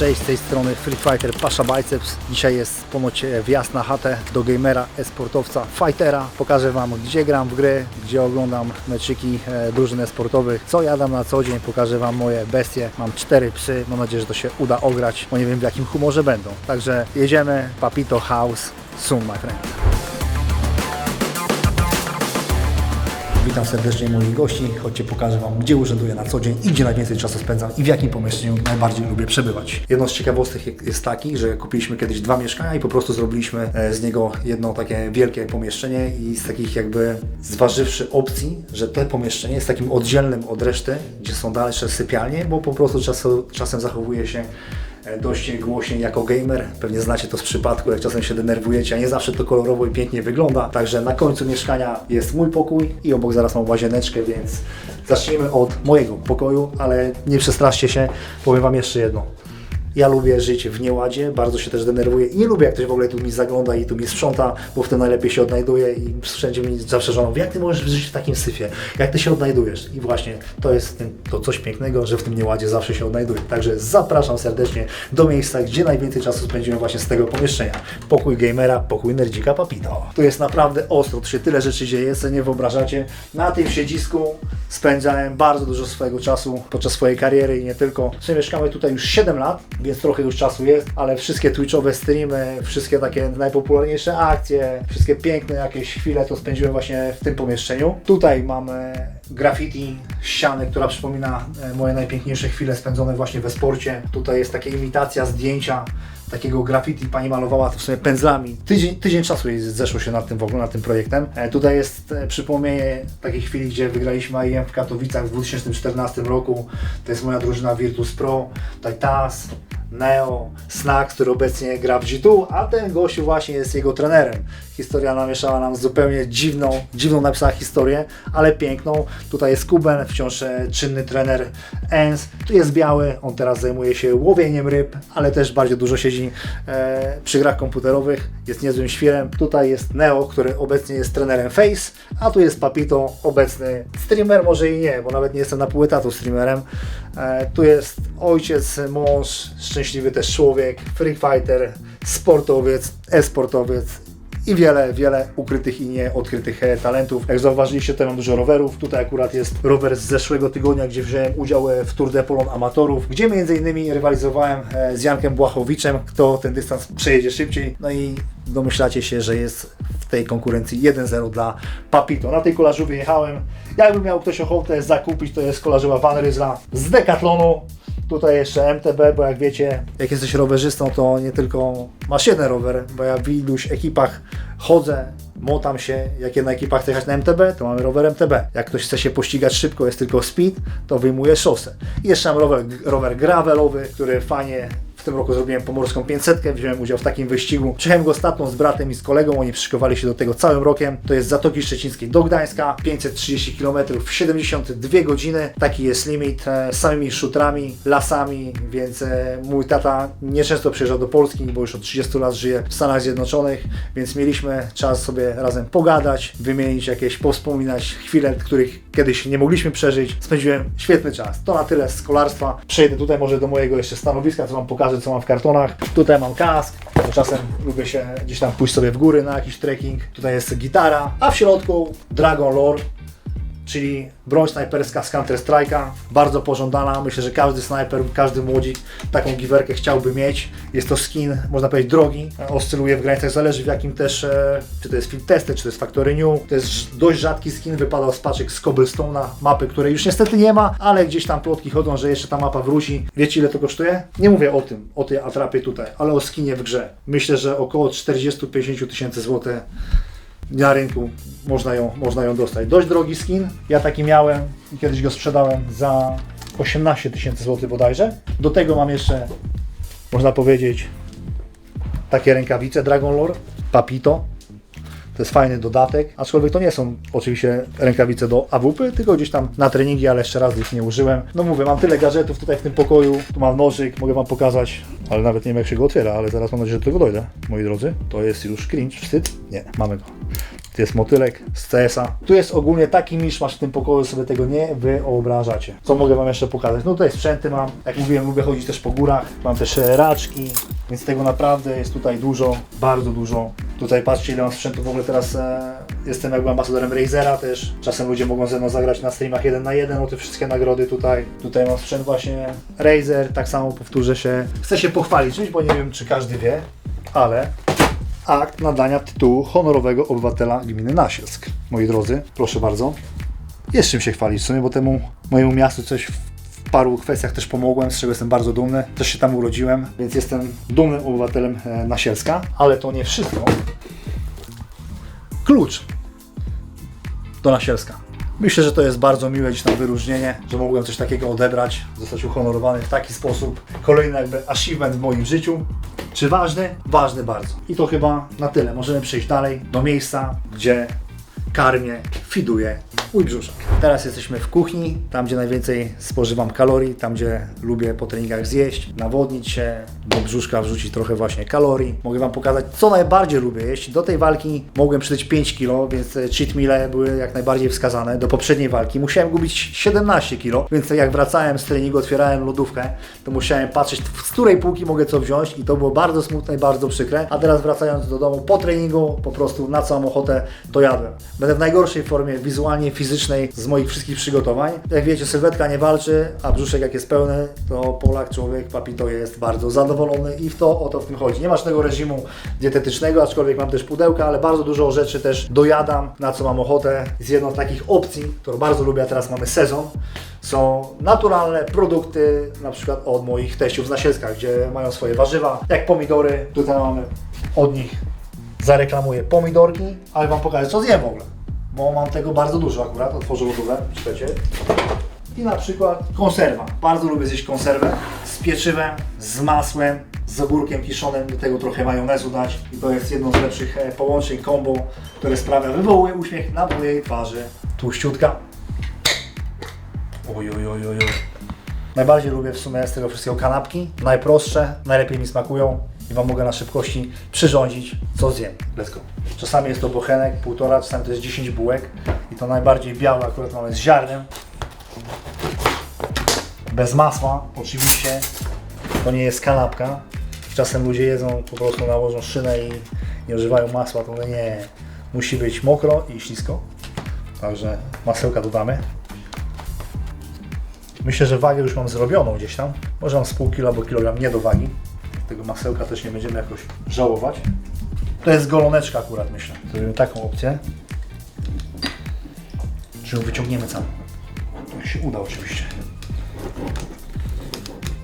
Cześć, z tej strony Free Fighter Pasza Biceps. Dzisiaj jest ponoć e, wjazd na chatę do gamera, e-sportowca, fightera. Pokażę Wam, gdzie gram w gry, gdzie oglądam meczyki e, drużyn e-sportowych, co jadam na co dzień. Pokażę Wam moje bestie. Mam cztery psy. Mam nadzieję, że to się uda ograć, bo nie wiem w jakim humorze będą. Także jedziemy. Papito House. Soon, my friend. Witam serdecznie moich gości. Chodźcie pokażę Wam, gdzie urzęduję na co dzień i gdzie najwięcej czasu spędzam i w jakim pomieszczeniu najbardziej lubię przebywać. Jedną z ciekawostek jest taki, że kupiliśmy kiedyś dwa mieszkania i po prostu zrobiliśmy e, z niego jedno takie wielkie pomieszczenie i z takich jakby zważywszy opcji, że to pomieszczenie jest takim oddzielnym od reszty, gdzie są dalsze sypialnie, bo po prostu czasem zachowuje się dość głośniej jako gamer. Pewnie znacie to z przypadku, jak czasem się denerwujecie, a nie zawsze to kolorowo i pięknie wygląda. Także na końcu mieszkania jest mój pokój i obok zaraz mam łazieneczkę, więc zacznijmy od mojego pokoju, ale nie przestraszcie się, powiem Wam jeszcze jedno. Ja lubię żyć w nieładzie, bardzo się też denerwuję i nie lubię jak ktoś w ogóle tu mi zagląda i tu mi sprząta, bo w tym najlepiej się odnajduję i wszędzie mi zawsze żoną, jak ty możesz żyć w takim syfie, jak ty się odnajdujesz i właśnie to jest to coś pięknego, że w tym nieładzie zawsze się odnajduję. Także zapraszam serdecznie do miejsca, gdzie najwięcej czasu spędziłem właśnie z tego pomieszczenia. Pokój gamera, pokój nerdzika Papito. Tu jest naprawdę ostro, tu się tyle rzeczy dzieje, sobie nie wyobrażacie. Na tym siedzisku spędzałem bardzo dużo swojego czasu podczas swojej kariery i nie tylko. Mieszkamy tutaj już 7 lat, więc trochę już czasu jest, ale wszystkie twitchowe streamy, wszystkie takie najpopularniejsze akcje, wszystkie piękne jakieś chwile to spędziłem właśnie w tym pomieszczeniu. Tutaj mamy graffiti ściany, która przypomina e, moje najpiękniejsze chwile spędzone właśnie we sporcie. Tutaj jest taka imitacja zdjęcia takiego graffiti pani malowała to w sumie pędzlami. Tydzień, tydzień czasu jej zeszło się nad tym w ogóle, nad tym projektem. E, tutaj jest e, przypomnienie takiej chwili, gdzie wygraliśmy IEM w Katowicach w 2014 roku. To jest moja drużyna Virtus Pro. Tutaj TAS, Neo, Snack, który obecnie gra w G2, a ten gościu właśnie jest jego trenerem. Historia namieszała nam zupełnie dziwną, dziwną napisała historię, ale piękną. Tutaj jest Kuben, wciąż e, czynny trener ENS. Tu jest Biały, on teraz zajmuje się łowieniem ryb, ale też bardzo dużo siedzi e, przy grach komputerowych. Jest niezłym świrem. Tutaj jest Neo, który obecnie jest trenerem Face, a tu jest Papito, obecny streamer, może i nie, bo nawet nie jestem na pół etatu streamerem. E, tu jest ojciec, mąż, szczęśliwy też człowiek, free fighter, sportowiec, e-sportowiec i wiele, wiele ukrytych i nieodkrytych e, talentów. Jak zauważyliście, tutaj mam dużo rowerów. Tutaj akurat jest rower z zeszłego tygodnia, gdzie wziąłem udział e, w Tour de Polon Amatorów, gdzie między innymi rywalizowałem e, z Jankiem Błachowiczem, kto ten dystans przejedzie szybciej. No i domyślacie się, że jest w tej konkurencji 1-0 dla Papito. Na tej kolażówie jechałem. Jakby miał ktoś ochotę zakupić, to jest kolarzywa Van Ryzla z Decathlonu. Tutaj jeszcze MTB, bo jak wiecie, jak jesteś rowerzystą, to nie tylko masz jeden rower, bo ja w iluś ekipach chodzę, motam się, jak jedna ekipa chce jechać na MTB, to mamy rower MTB. Jak ktoś chce się pościgać szybko, jest tylko speed, to wyjmuje szosę. I jeszcze mam rower, rower gravelowy, który fajnie w tym roku zrobiłem pomorską 500, wziąłem udział w takim wyścigu. Przyjechałem go ostatnio z bratem i z kolegą, oni przyszykowali się do tego całym rokiem. To jest Zatoki Szczecińskiej do Gdańska, 530 km w 72 godziny. Taki jest limit e, samymi szutrami, lasami, więc e, mój tata nieczęsto przyjeżdżał do Polski, bo już od 30 lat żyje w Stanach Zjednoczonych, więc mieliśmy czas sobie razem pogadać, wymienić jakieś, powspominać chwile, których kiedyś nie mogliśmy przeżyć. Spędziłem świetny czas. To na tyle z kolarstwa. Przejdę tutaj może do mojego jeszcze stanowiska, co Wam pokażę, co mam w kartonach. Tutaj mam kask, czasem lubię się gdzieś tam pójść sobie w góry na jakiś trekking. Tutaj jest gitara, a w środku Dragon Lore, czyli broń snajperska z Counter Strike'a, bardzo pożądana. Myślę, że każdy snajper, każdy młodzik taką giwerkę chciałby mieć. Jest to skin, można powiedzieć, drogi, oscyluje w granicach, zależy w jakim też, e, czy to jest Field Tested, czy to jest Factory New. To jest dość rzadki skin, wypadał z paczek z Cobblestone'a, mapy, której już niestety nie ma, ale gdzieś tam plotki chodzą, że jeszcze ta mapa wróci. Wiecie ile to kosztuje? Nie mówię o tym, o tej atrapie tutaj, ale o skinie w grze. Myślę, że około 40-50 tysięcy złotych na rynku można ją, można ją dostać. Dość drogi skin, ja taki miałem i kiedyś go sprzedałem za 18 tysięcy złotych bodajże. Do tego mam jeszcze, można powiedzieć, takie rękawice Dragon Lore, Papito. To jest fajny dodatek, aczkolwiek to nie są oczywiście rękawice do AWP, tylko gdzieś tam na treningi, ale jeszcze raz ich nie użyłem. No mówię, mam tyle gadżetów tutaj w tym pokoju, tu mam nożyk, mogę Wam pokazać, ale nawet nie wiem jak się go otwiera, ale zaraz mam nadzieję, że do tego dojdę, moi drodzy. To jest już cringe, wstyd? Nie, mamy go. Tu jest motylek z CS-a. Tu jest ogólnie taki miszmasz w tym pokoju, sobie tego nie wyobrażacie. Co mogę Wam jeszcze pokazać? No tutaj sprzęty mam. Jak mówiłem, lubię chodzić też po górach. Mam też e, raczki, więc tego naprawdę jest tutaj dużo, bardzo dużo. Tutaj patrzcie ile mam sprzętu. W ogóle teraz e, jestem jakby ambasadorem Razera też. Czasem ludzie mogą ze mną zagrać na streamach jeden na jeden o te wszystkie nagrody tutaj. Tutaj mam sprzęt właśnie Razer, tak samo powtórzę się. Chcę się pochwalić bo nie wiem czy każdy wie, ale akt nadania tytułu honorowego obywatela gminy Nasielsk. Moi drodzy, proszę bardzo. Jest czym się chwalić w sumie, bo temu mojemu miastu coś w, paru kwestiach też pomogłem, z czego jestem bardzo dumny. Też się tam urodziłem, więc jestem dumnym obywatelem e, Nasielska. Ale to nie wszystko. Klucz do Nasielska. Myślę, że to jest bardzo miłe gdzieś tam wyróżnienie, że mogłem coś takiego odebrać, zostać uhonorowany w taki sposób. Kolejny jakby achievement w moim życiu. Czy ważny? Ważny bardzo. I to chyba na tyle. Możemy przejść dalej do miejsca, gdzie karmię, fiduję mój brzuszek. Teraz jesteśmy w kuchni, tam gdzie najwięcej spożywam kalorii, tam gdzie lubię po treningach zjeść, nawodnić się, do brzuszka wrzucić trochę właśnie kalorii. Mogę Wam pokazać, co najbardziej lubię jeść. Do tej walki mogłem przytyć 5 kg, więc cheat meale były jak najbardziej wskazane. Do poprzedniej walki musiałem gubić 17 kg, więc jak wracałem z treningu, otwierałem lodówkę, to musiałem patrzeć, z której półki mogę co wziąć i to było bardzo smutne i bardzo przykre. A teraz wracając do domu po treningu, po prostu na całą ochotę to jadłem. Będę w najgorszej formie wizualnie, fizycznej z moich wszystkich przygotowań. Jak wiecie, sylwetka nie walczy, a brzuszek jak jest pełny, to Polak, człowiek, papito jest bardzo zadowolony i w to o to w tym chodzi. Nie masz tego reżimu dietetycznego, aczkolwiek mam też pudełka, ale bardzo dużo rzeczy też dojadam, na co mam ochotę. Z jedną z takich opcji, którą bardzo lubię, a teraz mamy sezon, są naturalne produkty, na przykład od moich teściów z Nasielska, gdzie mają swoje warzywa, jak pomidory. Tutaj mamy od nich zareklamuję pomidorki, ale Wam pokażę co zjem w ogóle, bo mam tego bardzo dużo akurat, otworzę lodówkę, czekajcie. I na przykład konserwa. Bardzo lubię zjeść konserwę z pieczywem, z masłem, z ogórkiem kiszonym, do tego trochę majonezu dać. I to jest jedno z lepszych e, połączeń, combo, które sprawia, wywołuje uśmiech na mojej twarzy. Tłuściutka. Oj, oj, oj, oj, oj. Najbardziej lubię w sumie z tego wszystkiego kanapki. Najprostsze, najlepiej mi smakują i Wam mogę na szybkości przyrządzić, co zjem. Let's go. Czasami jest to bochenek, półtora, czasami to jest 10 bułek i to najbardziej białe akurat mamy z ziarnem. Bez masła, oczywiście. To nie jest kanapka. Czasem ludzie jedzą, po prostu nałożą szynę i nie używają masła, to nie. Musi być mokro i ślisko. Także masełka dodamy. Myślę, że wagę już mam zrobioną gdzieś tam. Może mam z pół kilo albo kilogram nie do wagi. Tego masełka też nie będziemy jakoś żałować. To jest goloneczka akurat myślę. Zrobimy taką opcję. Że ją wyciągniemy całą. Jak się uda oczywiście.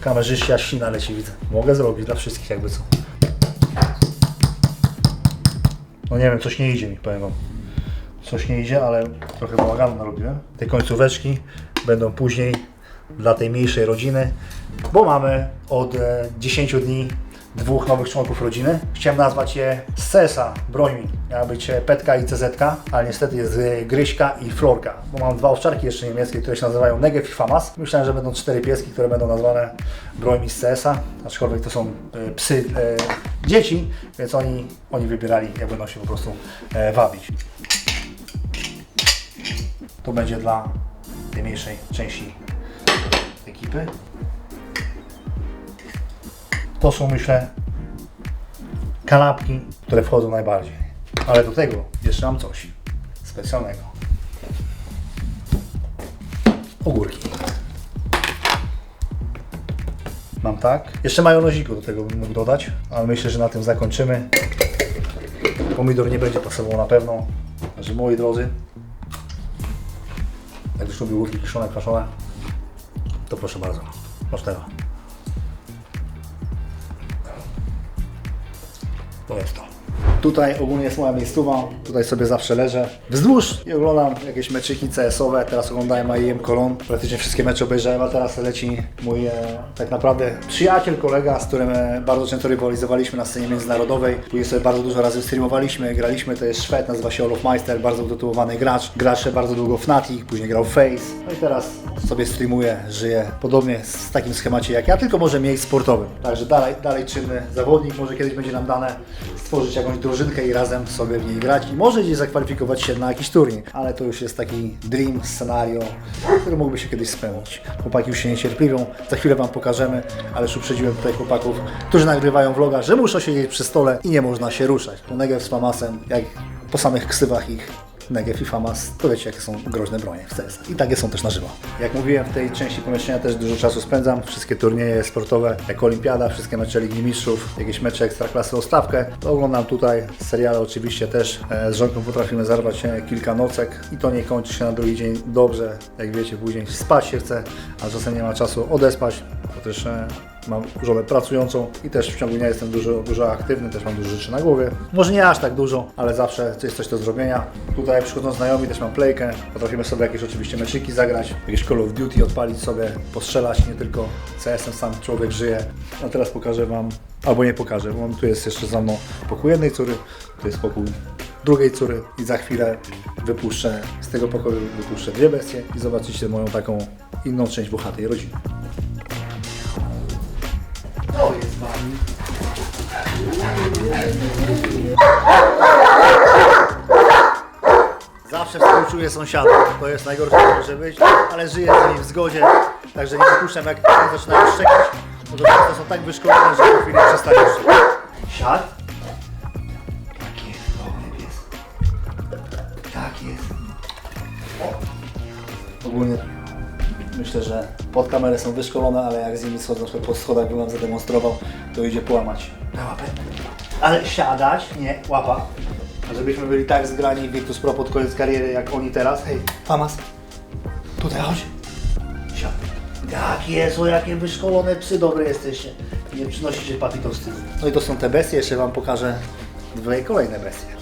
Kamerzyści ślina leci widzę. Mogę zrobić dla wszystkich jakby co. No nie wiem, coś nie idzie mi, powiem wam. Coś nie idzie, ale trochę bałaganu narobiłem. Te końcóweczki będą później dla tej mniejszej rodziny, bo mamy od e, 10 dni dwóch nowych członków rodziny. Chciałem nazwać je z CESA, broń mi. Miała być e, Petka i CZ, ale niestety jest e, Gryśka i Florka, bo mam dwa owczarki jeszcze niemieckie, które się nazywają Negev i Famas. Myślałem, że będą cztery pieski, które będą nazwane broń mi z CESA, aczkolwiek to są e, psy e, dzieci, więc oni, oni wybierali, jak będą się po prostu e, wabić. To będzie dla tej mniejszej części ekipy. To są myślę kanapki, które wchodzą najbardziej. Ale do tego jeszcze mam coś specjalnego. Ogórki. Mam tak. Jeszcze majoneziku do tego bym mógł dodać, ale myślę, że na tym zakończymy. Pomidor nie będzie pasował na pewno. Także moi drodzy, jak już lubię ogórki kiszone, kwaszone, to proszę bardzo. Możliwe. To jest to. Tutaj ogólnie jest moja miejscowa, tutaj sobie zawsze leżę wzdłuż i oglądam jakieś meczyki CS-owe. Teraz oglądałem AIM Kolon, praktycznie wszystkie mecze obejrzałem, a teraz leci mój e, tak naprawdę przyjaciel, kolega, z którym e, bardzo często rywalizowaliśmy na scenie międzynarodowej. Później sobie bardzo dużo razy streamowaliśmy, graliśmy, to jest Szwed, nazywa się Olof Meister, bardzo utytułowany gracz. Gracze bardzo długo Fnatic, później grał Face. No i teraz sobie streamuje, żyje podobnie z takim schemacie jak ja, tylko może mniej sportowym. Także dalej, dalej czynny zawodnik, może kiedyś będzie nam dane stworzyć jakąś drużynę drużynkę i razem sobie w niej grać i może gdzieś zakwalifikować się na jakiś turniej. Ale to już jest taki dream, scenario, który mógłby się kiedyś spełnić. Chłopaki już się niecierpliwią, za chwilę Wam pokażemy, ale już uprzedziłem tutaj chłopaków, którzy nagrywają vloga, że muszą siedzieć przy stole i nie można się ruszać. Bo Negev z jak po samych ksywach ich Negev i Famas, to wiecie jakie są groźne bronie w CS. I takie są też na żywo. Jak mówiłem, w tej części pomieszczenia też dużo czasu spędzam. Wszystkie turnieje sportowe, jak Olimpiada, wszystkie mecze Ligi Mistrzów, jakieś mecze Ekstraklasy o stawkę. To oglądam tutaj, seriale oczywiście też. E, Z żonką potrafimy zarwać e, kilka nocek i to nie kończy się na drugi dzień dobrze. Jak wiecie, później spać się chce, a czasem nie ma czasu odespać, bo też e, mam żonę pracującą i też w ciągu dnia jestem dużo, dużo aktywny, też mam dużo rzeczy na głowie. Może nie aż tak dużo, ale zawsze jest coś do zrobienia. Tutaj przychodzą znajomi, też mam playkę, potrafimy sobie jakieś oczywiście meczyki zagrać, jakieś Call of Duty odpalić sobie, postrzelać, nie tylko CS-em sam człowiek żyje. A teraz pokażę Wam, albo nie pokażę, bo tu jest jeszcze za mną pokój jednej córy, tu jest pokój drugiej córy i za chwilę wypuszczę z tego pokoju wypuszczę dwie bestie i zobaczycie moją taką inną część włochatej rodziny. Zawsze współczuję sąsiada. To jest najgorsze, co może być, ale żyję z nimi w zgodzie, także nie dopuszczam, jak zaczynają szczekać, bo to są tak wyszkolone, że po chwili przestają szczekać. Siad. Pod kamerę są wyszkolone, ale jak z nimi schodzą na przykład po schodach, bym wam zademonstrował, to idzie połamać na łapę. Ale siadać, nie, łapa. A żebyśmy byli tak zgrani Virtus Pro pod koniec kariery, jak oni teraz. Hej, Famas, tutaj chodź. Siad. Tak jest, o jakie wyszkolone psy dobre jesteście. Nie przynosicie papi to wstydu. No i to są te bestie, jeszcze wam pokażę dwie kolejne bestie.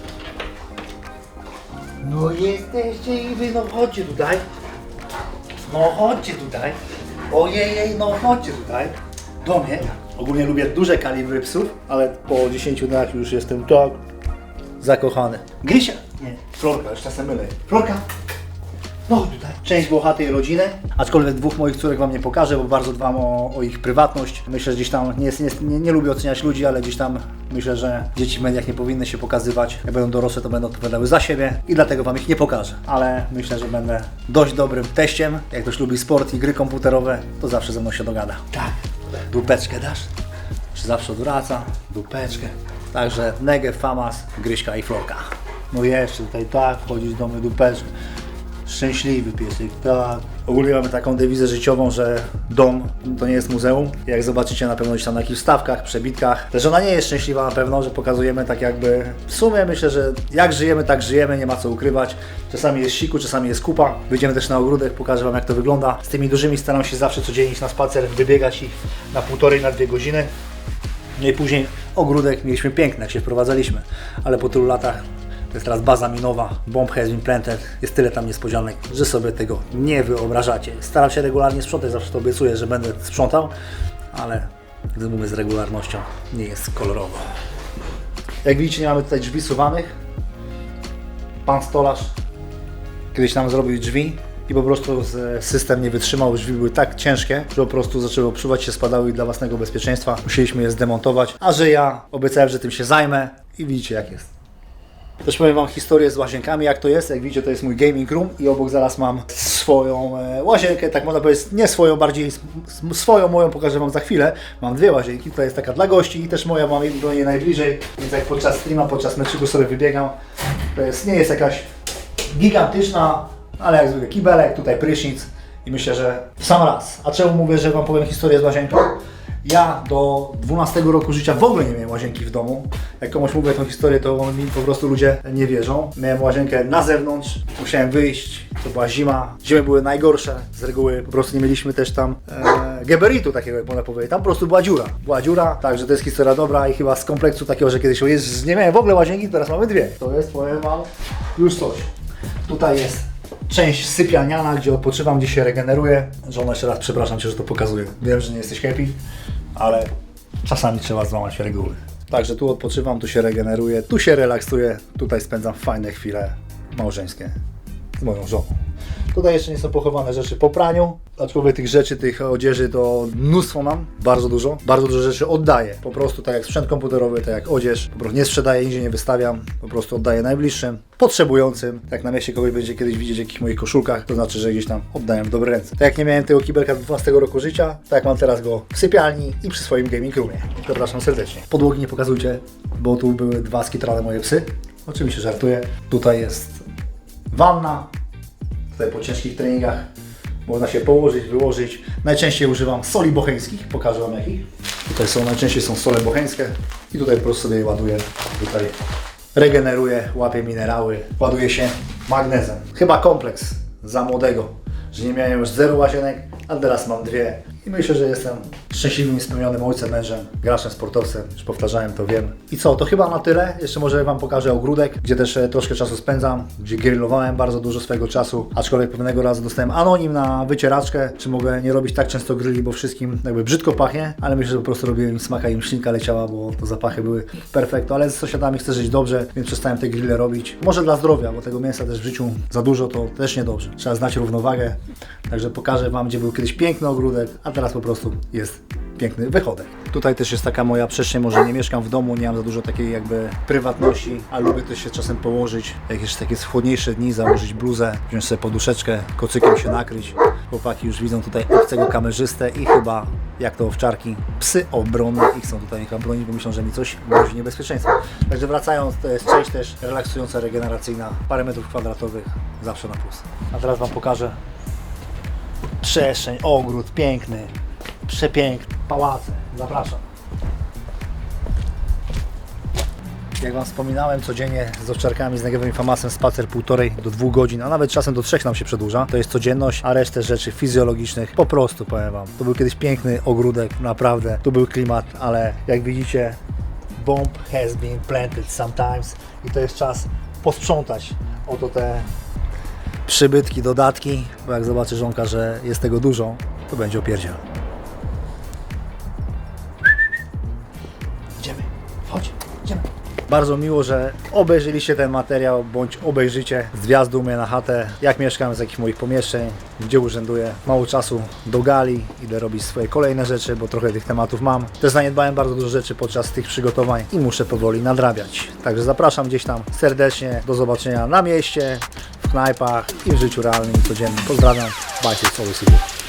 No jesteście i wy, no chodźcie tutaj. No chodźcie tutaj. Ojej, no chodźcie tutaj. Do mnie. Ogólnie lubię duże kalibry psów, ale po 10 dniach już jestem tak zakochany. Grysia? Nie, Florka, już czasem mylę. Florka? No tutaj. Część włochatej rodziny, aczkolwiek dwóch moich córek Wam nie pokażę, bo bardzo dbam o, o ich prywatność. Myślę, że gdzieś tam, nie, jest- nie, jest- nie, nie lubię oceniać ludzi, ale gdzieś tam myślę, że dzieci w mediach nie powinny się pokazywać. Jak będą dorosłe, to będą odpowiadały za siebie i dlatego Wam ich nie pokażę. Ale myślę, że będę dość dobrym teściem. Jak ktoś lubi sport i gry komputerowe, to zawsze ze mną się dogada. Tak. Dupeczkę dasz? Czy zawsze odwraca? Dupeczkę. Także Negev, Famas, Gryśka i Florka. No jeszcze tutaj tak, wchodzić do mnie dupeczkę. Szczęśliwy piesek, tak. Ogólnie mamy taką dewizę życiową, że dom to nie jest muzeum. Jak zobaczycie na pewno gdzieś tam na jakichś stawkach, przebitkach. Też ona nie jest szczęśliwa na pewno, że pokazujemy tak jakby... W sumie myślę, że jak żyjemy, tak żyjemy, nie ma co ukrywać. Czasami jest siku, czasami jest kupa. Wyjdziemy też na ogródek, pokażę Wam jak to wygląda. Z tymi dużymi staram się zawsze codziennie iść na spacer, wybiegać ich na półtorej, na dwie godziny. No i później ogródek mieliśmy piękny, jak się wprowadzaliśmy, ale po tylu latach to jest teraz baza minowa, bomb has been planted, jest tyle tam niespodzianek, że sobie tego nie wyobrażacie. Staram się regularnie sprzątać, zawsze to obiecuję, że będę sprzątał, ale gdy z regularnością, nie jest kolorowo. Jak widzicie, nie mamy tutaj drzwi suwanych. Pan stolarz kiedyś nam zrobił drzwi i po prostu system nie wytrzymał, drzwi były tak ciężkie, że po prostu zaczęły obszuwać się, spadały i dla własnego bezpieczeństwa musieliśmy je zdemontować, a że ja obiecałem, że tym się zajmę i widzicie jak jest. Też powiem Wam historię z łazienkami, jak to jest. Jak widzicie, to jest mój gaming room i obok zaraz mam swoją e, łazienkę, tak można powiedzieć, nie swoją, bardziej swoją, moją pokażę Wam za chwilę. Mam dwie łazienki, tutaj jest taka dla gości i też moja, mam do niej najbliżej, więc jak podczas streama, podczas meczyku sobie wybiegam, to jest, nie jest jakaś gigantyczna, ale jak zwykle kibelek, tutaj prysznic i myślę, że w sam raz. A czemu mówię, że Wam powiem historię z łazienką? Ja do 12 roku życia w ogóle nie miałem łazienki w domu. Jak komuś mówię tą historię, to mi po prostu ludzie nie wierzą. Miałem łazienkę na zewnątrz, musiałem wyjść, to była zima. Zimy były najgorsze, z reguły po prostu nie mieliśmy też tam e, geberitu takiego, jak można powiedzieć. Tam po prostu była dziura. Była dziura, także to jest historia dobra i chyba z kompleksu takiego, że kiedyś Jezus, nie miałem w ogóle łazienki, teraz mamy dwie. To jest, powiem Wam, już coś. Tutaj jest część sypialniana, gdzie odpoczywam, gdzie się regeneruję. Żona jeszcze raz przepraszam Cię, że to pokazuję. Wiem, że nie jesteś happy, ale czasami trzeba złamać reguły. Także tu odpoczywam, tu się regeneruję, tu się relaksuję, tutaj spędzam fajne chwile małżeńskie z moją żoną. Tutaj jeszcze nie są pochowane rzeczy po praniu, aczkolwiek tych rzeczy, tych odzieży to mnóstwo mam, bardzo dużo. Bardzo dużo rzeczy oddaję, po prostu tak jak sprzęt komputerowy, tak jak odzież, po prostu nie sprzedaję, nigdzie nie wystawiam, po prostu oddaję najbliższym, potrzebującym. Jak na mieście kogoś będzie kiedyś widzieć w jakichś moich koszulkach, to znaczy, że gdzieś tam oddaję w dobre ręce. Tak jak nie miałem tego kibelka 12 roku życia, tak mam teraz go w sypialni i przy swoim gaming roomie. Zapraszam serdecznie. Podłogi nie pokazujcie, bo tu były dwa skitrane moje psy. Oczywiście żartuję. Tutaj jest wanna, tutaj po ciężkich treningach można się położyć, wyłożyć. Najczęściej używam soli bocheńskich, pokażę Wam jakich. Tutaj są, najczęściej są sole bocheńskie i tutaj po prostu sobie ładuję, tutaj regeneruję, łapię minerały, ładuję się magnezem. Chyba kompleks za młodego, że nie miałem już zero łazienek, a teraz mam dwie. I myślę, że jestem szczęśliwym i spełnionym ojcem, mężem, graczem, sportowcem. Już powtarzałem, to wiem. I co, to chyba na tyle. Jeszcze może Wam pokażę ogródek, gdzie też e, troszkę czasu spędzam, gdzie grillowałem bardzo dużo swojego czasu, aczkolwiek pewnego razu dostałem anonim na wycieraczkę, czy mogę nie robić tak często grilli, bo wszystkim jakby brzydko pachnie, ale myślę, że po prostu robiłem smaka, im ślinka leciała, bo to zapachy były perfekto, ale z sąsiadami chcę żyć dobrze, więc przestałem te grille robić. Może dla zdrowia, bo tego mięsa też w życiu za dużo to też niedobrze. Trzeba znać równowagę, także pokażę Wam, gdzie był kiedyś piękny ogródek, a teraz po prostu jest piękny wychodek. Tutaj też jest taka moja przestrzeń, może nie mieszkam w domu, nie mam za dużo takiej jakby prywatności, a lubię też się czasem położyć, jak jeszcze takie chłodniejsze dni, założyć bluzę, wziąć sobie poduszeczkę, kocykiem się nakryć. Chłopaki już widzą tutaj obcego kamerzystę i chyba, jak to owczarki, psy obronne i chcą tutaj chyba bronić, bo myślą, że mi coś grozi niebezpieczeństwo. Także wracając, to jest część też relaksująca, regeneracyjna, parę metrów kwadratowych, zawsze na plus. A teraz Wam pokażę przestrzeń, ogród piękny, przepiękny, pałace. Zapraszam. Jak Wam wspominałem, codziennie z owczarkami, z Negewem i Famasem spacer półtorej do dwóch godzin, a nawet czasem do trzech nam się przedłuża. To jest codzienność, a resztę rzeczy fizjologicznych po prostu powiem Wam. To był kiedyś piękny ogródek, naprawdę. Tu był klimat, ale jak widzicie, bomb has been planted sometimes i to jest czas posprzątać oto te przybytki, dodatki, bo jak zobaczy żonka, że jest tego dużo, to będzie opierdziel. Idziemy, chodź, idziemy. Bardzo miło, że obejrzeliście ten materiał, bądź obejrzycie z wjazdu mnie na chatę, jak mieszkam, z jakich moich pomieszczeń, gdzie urzęduję. Mało czasu do gali, idę robić swoje kolejne rzeczy, bo trochę tych tematów mam. Też zaniedbałem bardzo dużo rzeczy podczas tych przygotowań i muszę powoli nadrabiać. Także zapraszam gdzieś tam serdecznie, do zobaczenia na mieście, knajpach i w życiu realnym i codziennym. Pozdrawiam, bye, it's always